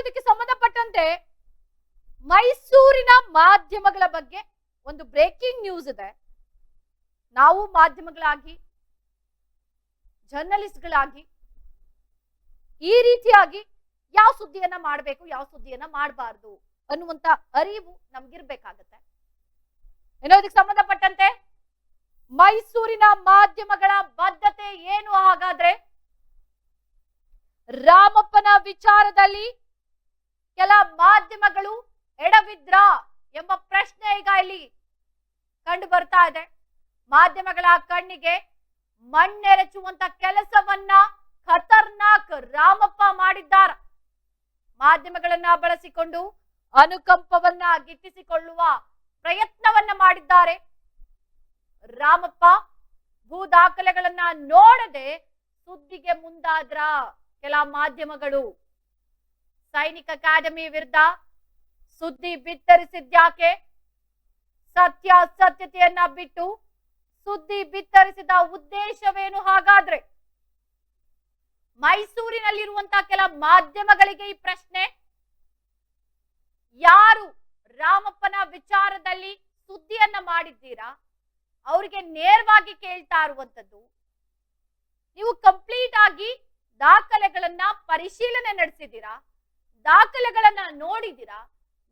ಇದಕ್ಕೆ ಸಂಬಂಧಪಟ್ಟಂತೆ ಮೈಸೂರಿನ ಮಾಧ್ಯಮಗಳ ಬಗ್ಗೆ ಒಂದು ಬ್ರೇಕಿಂಗ್ ನ್ಯೂಸ್ ಇದೆ. ನಾವು ಮಾಧ್ಯಮಗಳಾಗಿ ಜರ್ನಲಿಸ್ಟ್ಗಳಾಗಿ ಈ ರೀತಿಯಾಗಿ ಯಾವ ಸುದ್ದಿಯನ್ನ ಮಾಡಬೇಕು, ಯಾವ ಸುದ್ದಿಯನ್ನ ಮಾಡಬಾರ್ದು ಅನ್ನುವಂತ ಅರಿವು ನಮ್ಗಿರ್ಬೇಕಾಗತ್ತೆ. ಏನೋ ಇದಕ್ಕೆ ಸಂಬಂಧಪಟ್ಟಂತೆ ಮೈಸೂರಿನ ಮಾಧ್ಯಮಗಳ ಬದ್ಧತೆ ಏನು ಹಾಗಾದ್ರೆ ರಾಮಪ್ಪನ ವಿಚಾರದಲ್ಲಿ ಕೆಲ ಮಾಧ್ಯಮಗಳು ಎಡವಿದ್ರ ಎಂಬ ಪ್ರಶ್ನೆ ಈಗ ಇಲ್ಲಿ ಕಂಡು ಬರ್ತಾ ಇದೆ. ಮಾಧ್ಯಮಗಳ ಕಣ್ಣಿಗೆ ಮಣ್ಣೆರಚುವಂತ ಕೆಲಸವನ್ನ ಖತರ್ನಾಕ್ ರಾಮಪ್ಪ ಮಾಡಿದ್ದಾರ. ಮಾಧ್ಯಮಗಳನ್ನ ಬಳಸಿಕೊಂಡು ಅನುಕಂಪವನ್ನ ಗಿಟ್ಟಿಸಿಕೊಳ್ಳುವ ಪ್ರಯತ್ನವನ್ನ ಮಾಡಿದ್ದಾರೆ. ರಾಮಪ್ಪ ಭೂ ದಾಖಲೆಗಳನ್ನ ನೋಡದೆ ಸುದ್ದಿಗೆ ಮುಂದಾದ್ರ ಕೆಲ ಮಾಧ್ಯಮಗಳು ಸೈನಿಕ ಅಕಾಡೆಮಿ ವಿರುದ್ಧ ಸುದ್ದಿ ಬಿತ್ತರಿಸಿದ್ಯಾಕೆ? ಸತ್ಯ ಸತ್ಯತೆಯನ್ನ ಬಿಟ್ಟು ಸುದ್ದಿ ಬಿತ್ತರಿಸಿದ ಉದ್ದೇಶವೇನು ಹಾಗಾದ್ರೆ? ಮೈಸೂರಿನಲ್ಲಿರುವಂತಹ ಕೆಲ ಮಾಧ್ಯಮಗಳಿಗೆ ಈ ಪ್ರಶ್ನೆ. ಯಾರು ರಾಮಪ್ಪನ ವಿಚಾರದಲ್ಲಿ ಸುದ್ದಿಯನ್ನ ಮಾಡಿದ್ದೀರಾ? ಅವರಿಗೆ ನೇರವಾಗಿ ಕೇಳ್ತಾ ಇರುವಂತದ್ದು. ನೀವು ಕಂಪ್ಲೀಟ್ ಆಗಿ ದಾಖಲೆಗಳನ್ನ ಪರಿಶೀಲನೆ ನಡೆಸಿದ್ದೀರಾ? ದಾಖಲೆಗಳನ್ನ ನೋಡಿದ್ದೀರಾ?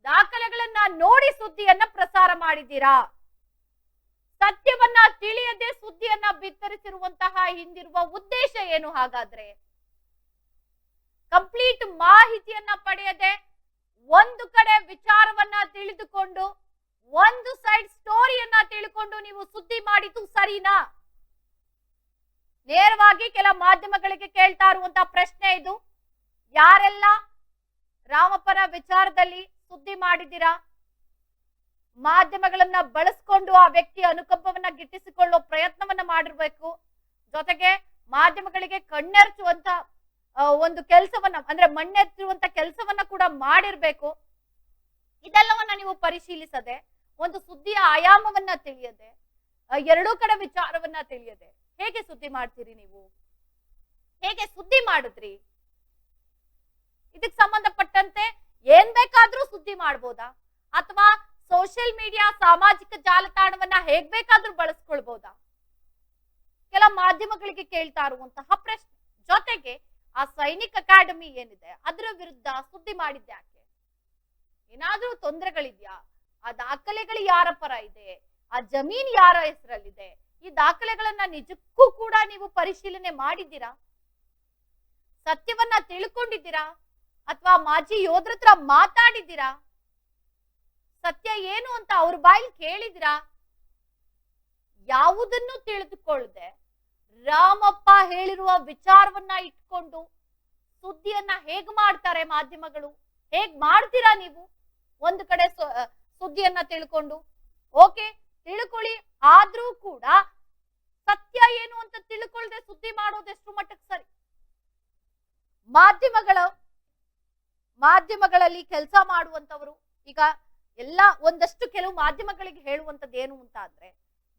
ದಾಖಲೆಗಳನ್ನ ನೋಡಿ ಸುದ್ದಿಯನ್ನ ಪ್ರಸಾರ ಮಾಡಿದ್ದೀರಾ? ಸತ್ಯವನ್ನ ತಿಳಿಯದೆ ಸುದ್ದಿಯನ್ನ ಬಿತ್ತರಿಸಿರುವಂತಹ ಹಿಂದಿರುವ ಉದ್ದೇಶ ಏನು ಹಾಗಾದ್ರೆ? ಕಂಪ್ಲೀಟ್ ಮಾಹಿತಿಯನ್ನ ಪಡೆಯದೆ ಒಂದು ಕಡೆ ವಿಚಾರವನ್ನ ತಿಳಿದುಕೊಂಡು ಒಂದು ಸೈಡ್ ಸ್ಟೋರಿಯನ್ನ ತಿಳ್ಕೊಂಡು ನೀವು ಸುದ್ದಿ ಮಾಡಿದ್ದು ಸರಿನಾ? ನೇರವಾಗಿ ಕೆಲ ಮಾಧ್ಯಮಗಳಿಗೆ ಕೇಳ್ತಾ ಇರುವಂತಹ ಪ್ರಶ್ನೆ ಇದು. ಯಾರೆಲ್ಲ ರಾಮಪ್ಪನ ವಿಚಾರದಲ್ಲಿ ಸುದ್ದಿ ಮಾಡಿದ್ದೀರಾ? ಮಾಧ್ಯಮಗಳನ್ನ ಬಳಸ್ಕೊಂಡು ಆ ವ್ಯಕ್ತಿ ಅನುಕಂಪವನ್ನ ಗಿಟ್ಟಿಸಿಕೊಳ್ಳೋ ಪ್ರಯತ್ನವನ್ನ ಮಾಡಿರ್ಬೇಕು. ಜೊತೆಗೆ ಮಾಧ್ಯಮಗಳಿಗೆ ಕಣ್ಣೆರಚುವಂತ ಒಂದು ಕೆಲಸವನ್ನ, ಅಂದ್ರೆ ಮಣ್ಣೆತ್ತಿರುವಂತ ಕೆಲಸವನ್ನ ಕೂಡ ಮಾಡಿರ್ಬೇಕು. ಇದೆಲ್ಲವನ್ನ ನೀವು ಪರಿಶೀಲಿಸದೆ, ಒಂದು ಸುದ್ದಿಯ ಆಯಾಮವನ್ನ ತಿಳಿಯದೆ ಎರಡೂ ಕಡೆ ವಿಚಾರವನ್ನ ತಿಳಿಯದೆ, ಹೇಗೆ ಸುದ್ದಿ ಮಾಡ್ತೀರಿ ನೀವು? ಹೇಗೆ ಸುದ್ದಿ ಮಾಡಿದ್ರಿ? ಇದಕ್ಕೆ ಸಂಬಂಧಪಟ್ಟಂತೆ ಏನ್ ಬೇಕಾದ್ರೂ ಸುದ್ದಿ ಮಾಡ್ಬೋದಾ? ಅಥವಾ ಸೋಷಿಯಲ್ ಮೀಡಿಯಾ ಸಾಮಾಜಿಕ ಜಾಲತಾಣವನ್ನ ಹೇಗ್ ಬೇಕಾದ್ರೂ ಬಳಸ್ಕೊಳ್ಬೋದಾ? ಕೆಲ ಮಾಧ್ಯಮಗಳಿಗೆ ಕೇಳ್ತಾ ಇರುವಂತಹ ಪ್ರಶ್ನೆ. ಜೊತೆಗೆ ಆ ಸೈನಿಕ್ ಅಕಾಡೆಮಿ ಏನಿದೆ, ಅದರ ವಿರುದ್ಧ ಸುದ್ದಿ ಮಾಡಿದ್ಯಾಕೆ ಏನಾದ್ರೂ ತೊಂದರೆಗಳಿದ್ಯಾ? ಆ ದಾಖಲೆಗಳು ಯಾರ ಪರ ಇದೆ? ಆ ಜಮೀನ್ ಯಾರ ಹೆಸರಲ್ಲಿದೆ? ಈ ದಾಖಲೆಗಳನ್ನ ನಿಜಕ್ಕೂ ಕೂಡ ನೀವು ಪರಿಶೀಲನೆ ಮಾಡಿದ್ದೀರಾ? ಸತ್ಯವನ್ನ ತಿಳ್ಕೊಂಡಿದ್ದೀರಾ? ಅಥವಾ ಮಾಜಿ ಯೋಧರ ಹತ್ರ ಮಾತಾಡಿದ್ದೀರಾ? ಸತ್ಯ ಏನು ಅಂತ ಅವ್ರ ಬಾಯಲ್ಲಿ ಕೇಳಿದಿರಾ ಯಾವುದನ್ನು ತಿಳಿದುಕೊಳ್ಳದೆ ರಾಮಪ್ಪ ಹೇಳಿರುವ ವಿಚಾರವನ್ನ ಇಟ್ಕೊಂಡು ಸುದ್ದಿಯನ್ನ ಹೇಗ್ ಮಾಡ್ತಾರೆ ಮಾಧ್ಯಮಗಳು? ಹೇಗ್ ಮಾಡ್ತೀರಾ ನೀವು? ಒಂದು ಕಡೆ ಸುದ್ದಿಯನ್ನ ತಿಳ್ಕೊಂಡು. ಓಕೆ, ತಿಳ್ಕೊಳ್ಳಿ. ಆದ್ರೂ ಕೂಡ ಸತ್ಯ ಏನು ಅಂತ ತಿಳ್ಕೊಳ್ದೆ ಸುದ್ದಿ ಮಾಡೋದೆಷ್ಟು ಮಟ್ಟಕ್ಕೆ ಸರಿ? ಮಾಧ್ಯಮಗಳು ಮಾಧ್ಯಮಗಳಲ್ಲಿ ಕೆಲಸ ಮಾಡುವಂತವರು ಈಗ ಎಲ್ಲ ಒಂದಷ್ಟು ಕೆಲವು ಮಾಧ್ಯಮಗಳಿಗೆ ಹೇಳುವಂತದ್ದು ಏನು ಅಂತ ಅಂದ್ರೆ,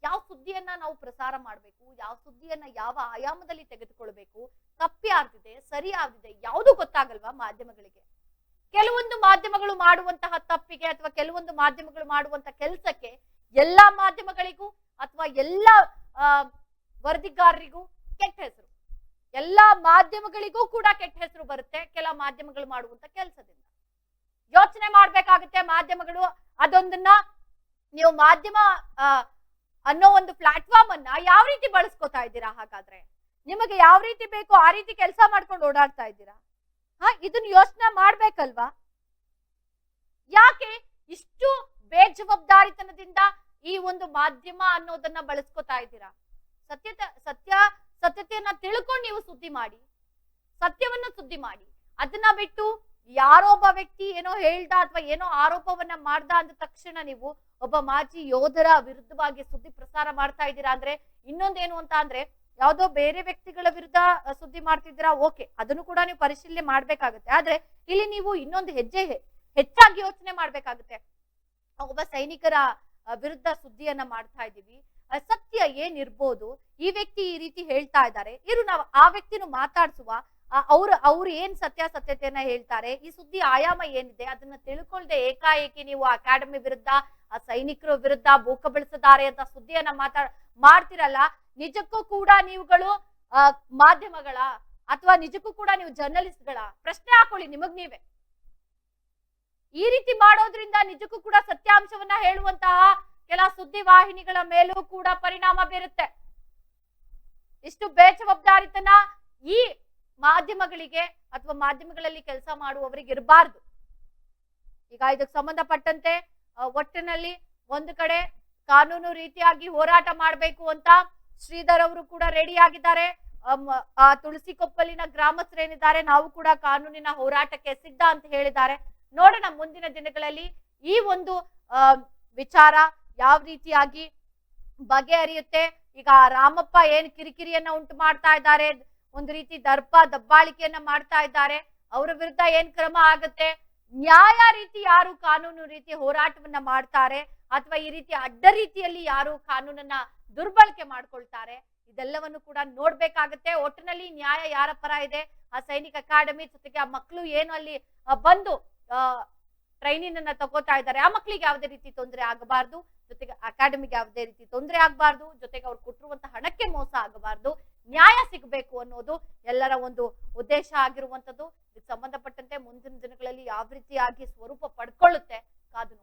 ಯಾವ ಸುದ್ದಿಯನ್ನ ನಾವು ಪ್ರಸಾರ ಮಾಡಬೇಕು, ಯಾವ ಸುದ್ದಿಯನ್ನ ಯಾವ ಆಯಾಮದಲ್ಲಿ ತೆಗೆದುಕೊಳ್ಬೇಕು, ತಪ್ಪಿ ಆಗ್ತಿದೆ, ಸರಿ ಆಗ್ತಿದೆ, ಯಾವುದು ಗೊತ್ತಾಗಲ್ವಾ ಮಾಧ್ಯಮಗಳಿಗೆ? ಕೆಲವೊಂದು ಮಾಧ್ಯಮಗಳು ಮಾಡುವಂತಹ ತಪ್ಪಿಗೆ ಅಥವಾ ಕೆಲವೊಂದು ಮಾಧ್ಯಮಗಳು ಮಾಡುವಂತ ಕೆಲಸಕ್ಕೆ ಎಲ್ಲಾ ಮಾಧ್ಯಮಗಳಿಗೂ ಅಥವಾ ಎಲ್ಲ ವರದಿಗಾರರಿಗೂ ಕೆಟ್ಟ ಹೆಸರು. ಎಲ್ಲಾ ಮಾಧ್ಯಮಗಳಿಗೂ ಕೂಡ ಕೆಟ್ಟ ಹೆಸರು ಬರುತ್ತೆ. ಕೆಲ ಮಾಧ್ಯಮಗಳು ಮಾಡುವಂತ ಕೆಲಸದಿಂದ. ಯೋಚನೆ ಮಾಡ್ಬೇಕಾಗುತ್ತೆ ಮಾಧ್ಯಮಗಳು. ಅದೊಂದನ್ನ ನೀವು ಮಾಧ್ಯಮ ಅನ್ನೋ ಒಂದು ಪ್ಲಾಟ್ಫಾರ್ಮ್ ಅನ್ನ ಯಾವ ರೀತಿ ಬಳಸ್ಕೊತಾ ಇದ್ದೀರಾ ಹಾಗಾದ್ರೆ? ನಿಮಗೆ ಯಾವ ರೀತಿ ಬೇಕು ಆ ರೀತಿ ಕೆಲಸ ಮಾಡ್ಕೊಂಡು ಓಡಾಡ್ತಾ ಇದ್ದೀರಾ? ಹಾ, ಇದನ್ನ ಯೋಚನೆ ಮಾಡ್ಬೇಕಲ್ವಾ? ಯಾಕೆ ಇಷ್ಟು ಬೇಜವಾಬ್ದಾರಿತನದಿಂದ ಈ ಒಂದು ಮಾಧ್ಯಮ ಅನ್ನೋದನ್ನ ಬಳಸ್ಕೊತಾ ಇದ್ದೀರಾ? ಸತ್ಯತ, ಸತ್ಯ ಸತ್ಯತೆಯನ್ನ ತಿಳ್ಕೊಂಡು ನೀವು ಸುದ್ದಿ ಮಾಡಿ, ಸತ್ಯವನ್ನ ಸುದ್ದಿ ಮಾಡಿ. ಅದನ್ನ ಬಿಟ್ಟು ಯಾರೋ ಒಬ್ಬ ವ್ಯಕ್ತಿ ಏನೋ ಹೇಳ್ದ ಅಥವಾ ಏನೋ ಆರೋಪವನ್ನ ಮಾಡ್ದ ಅಂದ ತಕ್ಷಣ ನೀವು ಒಬ್ಬ ಮಾಜಿ ಯೋಧರ ವಿರುದ್ಧವಾಗಿ ಸುದ್ದಿ ಪ್ರಸಾರ ಮಾಡ್ತಾ ಇದ್ದೀರಾ ಅಂದ್ರೆ, ಇನ್ನೊಂದೇನು ಅಂತ ಅಂದ್ರೆ, ಯಾವ್ದೋ ಬೇರೆ ವ್ಯಕ್ತಿಗಳ ವಿರುದ್ಧ ಸುದ್ದಿ ಮಾಡ್ತಿದ್ದೀರಾ, ಓಕೆ, ಅದನ್ನು ಕೂಡ ನೀವು ಪರಿಶೀಲನೆ ಮಾಡ್ಬೇಕಾಗತ್ತೆ. ಆದ್ರೆ ಇಲ್ಲಿ ನೀವು ಇನ್ನೊಂದು ಹೆಜ್ಜೆ ಹೆಚ್ಚಾಗಿ ಯೋಚನೆ ಮಾಡ್ಬೇಕಾಗುತ್ತೆ. ಒಬ್ಬ ಸೈನಿಕರ ವಿರುದ್ಧ ಸುದ್ದಿಯನ್ನ ಮಾಡ್ತಾ ಇದ್ದೀವಿ. ಸತ್ಯ ಏನಿರ್ಬೋದು, ಈ ವ್ಯಕ್ತಿ ಈ ರೀತಿ ಹೇಳ್ತಾ ಇದ್ದಾರೆ. ಇರು, ನಾವು ಆ ವ್ಯಕ್ತಿನೂ ಮಾತಾಡ್ಸುವ ಅವ್ರು ಅವ್ರು ಏನ್ ಸತ್ಯಾಸತ್ಯತೆಯನ್ನ ಹೇಳ್ತಾರೆ, ಈ ಸುದ್ದಿ ಆಯಾಮ ಏನಿದೆ, ಅದನ್ನ ತಿಳ್ಕೊಳ್ದೆ ಏಕಾಏಕಿ ನೀವು ಅಕಾಡೆಮಿ ವಿರುದ್ಧ, ಆ ಸೈನಿಕರ ವಿರುದ್ಧ ಬೂಕ ಬೆಳೆಸಿದ್ದಾರೆ ಅಂತ ಸುದ್ದಿಯನ್ನ ಮಾತಾಡ್ ಮಾಡ್ತಿರಲ್ಲ, ನಿಜಕ್ಕೂ ಕೂಡ ನೀವುಗಳು ಮಾಧ್ಯಮಗಳ ಅಥವಾ ನಿಜಕ್ಕೂ ಕೂಡ ನೀವು ಜರ್ನಲಿಸ್ಟ್ಗಳ, ಪ್ರಶ್ನೆ ಹಾಕೊಳ್ಳಿ ನಿಮಗ್ ನೀವೇ. ಈ ರೀತಿ ಮಾಡೋದ್ರಿಂದ ನಿಜಕ್ಕೂ ಕೂಡ ಸತ್ಯಾಂಶವನ್ನ ಹೇಳುವಂತಹ ಕೆಲ ಸುದ್ದಿ ವಾಹಿನಿಗಳ ಮೇಲೂ ಕೂಡ ಪರಿಣಾಮ ಬೀರುತ್ತೆ. ಇಷ್ಟು ಬೇಜವಾಬ್ದಾರಿತನ ಈ ಮಾಧ್ಯಮಗಳಿಗೆ ಅಥವಾ ಮಾಧ್ಯಮಗಳಲ್ಲಿ ಕೆಲಸ ಮಾಡುವವರಿಗೆ ಇರಬಾರ್ದು. ಈಗ ಇದಕ್ಕೆ ಸಂಬಂಧಪಟ್ಟಂತೆ ಒಟ್ಟಿನಲ್ಲಿ ಒಂದು ಕಡೆ ಕಾನೂನು ರೀತಿಯಾಗಿ ಹೋರಾಟ ಮಾಡಬೇಕು ಅಂತ ಶ್ರೀಧರ್ ಅವರು ಕೂಡ ರೆಡಿ ಆಗಿದ್ದಾರೆ ಆ ತುಳಸಿ ಕೊಪ್ಪಲಿನ ಗ್ರಾಮಸ್ಥರೇನಿದ್ದಾರೆ, ನಾವು ಕೂಡ ಕಾನೂನಿನ ಹೋರಾಟಕ್ಕೆ ಸಿದ್ಧ ಅಂತ ಹೇಳಿದ್ದಾರೆ. ನೋಡೋಣ ಮುಂದಿನ ದಿನಗಳಲ್ಲಿ ಈ ಒಂದು ವಿಚಾರ ಯಾವ ರೀತಿಯಾಗಿ ಬಗೆಹರಿಯುತ್ತೆ? ಈಗ ರಾಮಪ್ಪ ಏನ್ ಕಿರಿಕಿರಿಯನ್ನ ಉಂಟು ಮಾಡ್ತಾ ಇದ್ದಾರೆ? ಒಂದು ರೀತಿ ದರ್ಪ, ದಬ್ಬಾಳಿಕೆಯನ್ನ ಮಾಡ್ತಾ ಇದ್ದಾರೆ. ಅವರ ವಿರುದ್ಧ ಏನ್ ಕ್ರಮ ಆಗುತ್ತೆ? ನ್ಯಾಯ ರೀತಿ ಯಾರು ಕಾನೂನು ರೀತಿ ಹೋರಾಟವನ್ನ ಮಾಡ್ತಾರೆ? ಅಥವಾ ಈ ರೀತಿ ಅಡ್ಡ ರೀತಿಯಲ್ಲಿ ಯಾರು ಕಾನೂನನ್ನ ದುರ್ಬಳಕೆ ಮಾಡ್ಕೊಳ್ತಾರೆ? ಇದೆಲ್ಲವನ್ನು ಕೂಡ ನೋಡ್ಬೇಕಾಗತ್ತೆ. ಒಟ್ಟಿನಲ್ಲಿ ನ್ಯಾಯ ಯಾರ ಪರ ಇದೆ? ಆ ಸೈನಿಕ ಅಕಾಡೆಮಿ ಜೊತೆಗೆ ಆ ಮಕ್ಕಳು ಏನು ಅಲ್ಲಿ ಬಂದು ಟ್ರೈನಿಂಗ್ ಅನ್ನ ತಗೋತಾ ಇದ್ದಾರೆ. ಆ ಮಕ್ಕಳಿಗೆ ಯಾವುದೇ ರೀತಿ ತೊಂದರೆ ಆಗಬಾರ್ದು. ಜೊತೆಗೆ ಅಕಾಡೆಮಿಗೆ ಯಾವುದೇ ರೀತಿ ತೊಂದರೆ ಆಗಬಾರ್ದು, ಜೊತೆಗೆ ಅವ್ರು ಕೊಟ್ಟಿರುವಂತ ಹಣಕ್ಕೆ ಮೋಸ ಆಗಬಾರ್ದು, ನ್ಯಾಯ ಸಿಗಬೇಕು ಅನ್ನೋದು ಎಲ್ಲರ ಒಂದು ಉದ್ದೇಶ ಆಗಿರುವಂತದ್ದು ಇದಕ್ಕೆ ಸಂಬಂಧಪಟ್ಟಂತೆ ಮುಂದಿನ ದಿನಗಳಲ್ಲಿ ಯಾವ ರೀತಿಯಾಗಿ ಸ್ವರೂಪ ಪಡ್ಕೊಳ್ಳುತ್ತೆ ಕಾದು